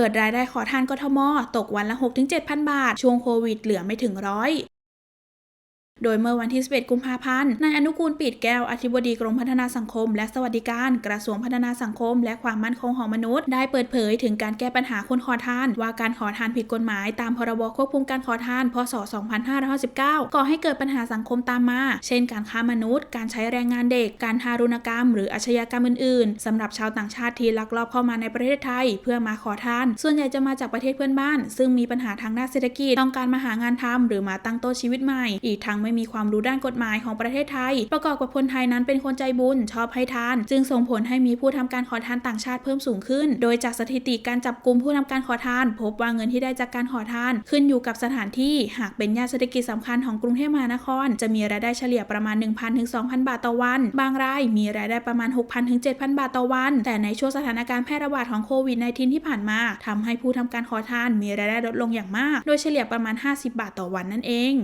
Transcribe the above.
ปิดรายได้ขอทานกทม ตกวันละ 6-7,000 บาท ช่วงโควิดเหลือไม่ถึงร้อย โดยเมื่อวันที่ 11 กุมภาพันธ์ นายอนุกูลปิดแก้ว อธิบดีกรมพัฒนาสังคม และสวัสดิการ กระทรวงพัฒนาสังคม และความมั่นคงของมนุษย์ ได้เปิดเผยถึงการแก้ปัญหาคนขอทาน ว่าการขอทานผิดกฎหมาย ตามพรบควบคุมการขอทาน พศ 2559ก่อให้เกิดปัญหาสังคมตามมา เช่น การค้ามนุษย์ การใช้แรงงานเด็ก การทารุณกรรม หรืออาชญากรรมอื่นๆสำหรับชาวต่างชาติที่ลักลอบเข้ามาในประเทศไทย เพื่อมาขอทาน ส่วนใหญ่จะมาจากประเทศเพื่อนบ้าน ซึ่งมีปัญหาทางด้านเศรษฐกิจ ต้องการมาหางานทำหรือมาตั้งโต้นชีวิตใหม่ อีกทั้งไม่ไม่มีความรู้ด้านกฎหมายของประเทศไทย ประกอบกับคนไทยนั้นเป็นคนใจบุญชอบให้ทาน จึงส่งผลให้มีผู้ทำการขอทานต่างชาติเพิ่มสูงขึ้น โดยจากสถิติการจับกลุ่มผู้ทำการขอทาน พบว่าเงินที่ได้จากการขอทาน ขึ้นอยู่กับสถานที่หากเป็นย่านเศรษฐกิจสำคัญของกรุงเทพมหานคร จะมีรายได้เฉลี่ยประมาณ 1,000ถึง2,000 บาทต่อวัน บางรายมีรายได้ประมาณ 6,000ถึง7,000 บาทต่อวัน แต่ในช่วงสถานการณ์แพร่ระบาดของโควิด -19 ที่ผ่านมาทำให้ผู้ทำการขอทานมีรายได้ลดลงอย่างมาก โดยเฉลี่ยประมาณ 50 บาทต่อวันนั่นเอง